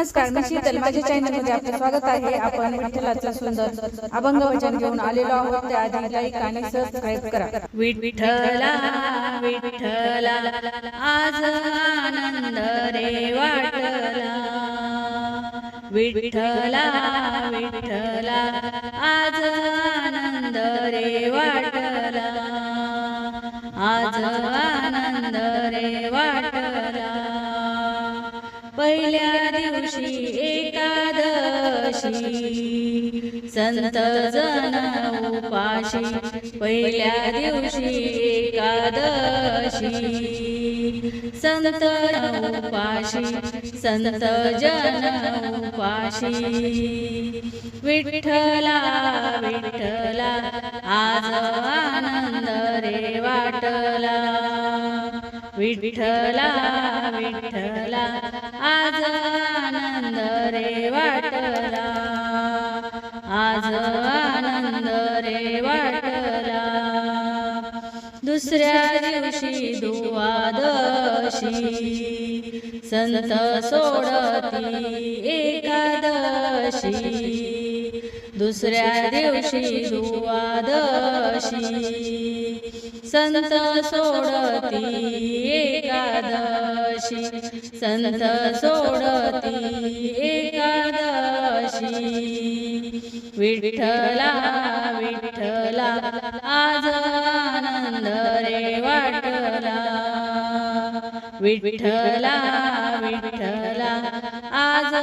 नमस्कार मी शीतल. माझ्या चॅनलमध्ये आपलं स्वागत आहे. आपण विठ्ठलाचं सुंदर अभंग वचन घेऊन आलेलो आहोत. त्याआधी लाईक आणि सबस्क्राईब करा. विठ्ठला विठ्ठला आज आनंद रे वाटला. विठ्ठला विठ्ठला आज आनंद रे वाटला. आज आनंद रे वाटला. पहिल्या दिवशी एकादशी. संत जन उपाशी पहिल्या दिवशी एकादशी. संत उपाशी संत जन उपाशी विठ्ठला विठ्ठला आज आनंद रे वाटला. विठ्ठला विठ्ठला आज आनंद रे वाटला. आज आनंद रे वाटला. दुसऱ्या दिवशी दुवादशी संत सोडती एकादशी. दुसऱ्या दिवशी दुवादशी संत सोडती एकादशी. संत सोडती एकादशी. विठ्ठला विठ्ठला आज आनंद रे वाटला. विठ्ठला विठ्ठला आज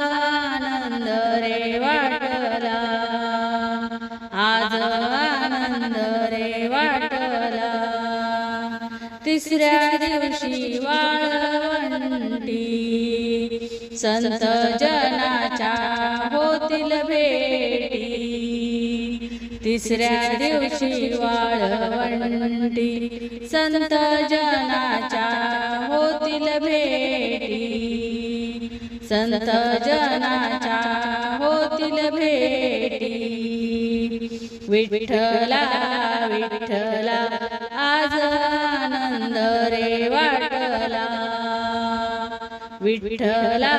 तिसऱ्या दिवशी वाळवंटी. संत जनाच्या होतील भेटी. तिसऱ्या दिवशी वाळवंटी. संत जनाच्या होतील भेटी. संत जनाच्या होतील भेटी. विठ्ठला विठ्ठला आज आनंद रे वाटला. विठ्ठला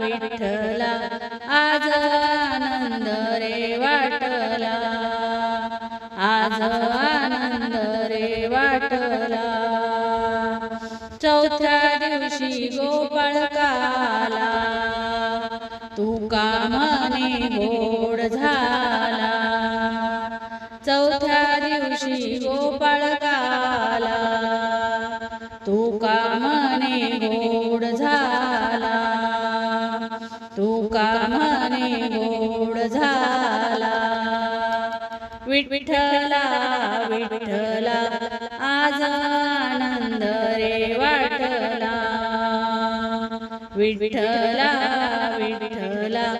विठ्ठला आज आनंद रे वाटला. आज आनंद रे वाटला. चौथ्या दिवशी गोपाळकाला तू कामाने गोड तुका मने गोड झाला. तुका मने गोड झाला. विठ्ठला विठ्ठला आज आनंद रे वाटला. विठ्ठला विठ्ठला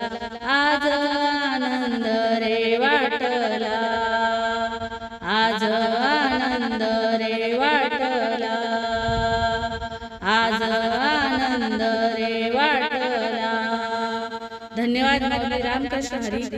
आज आनंद रे वाटला. आज आनंद आज आनंद रे वाटला धन्यवाद रामकृष्ण हरी.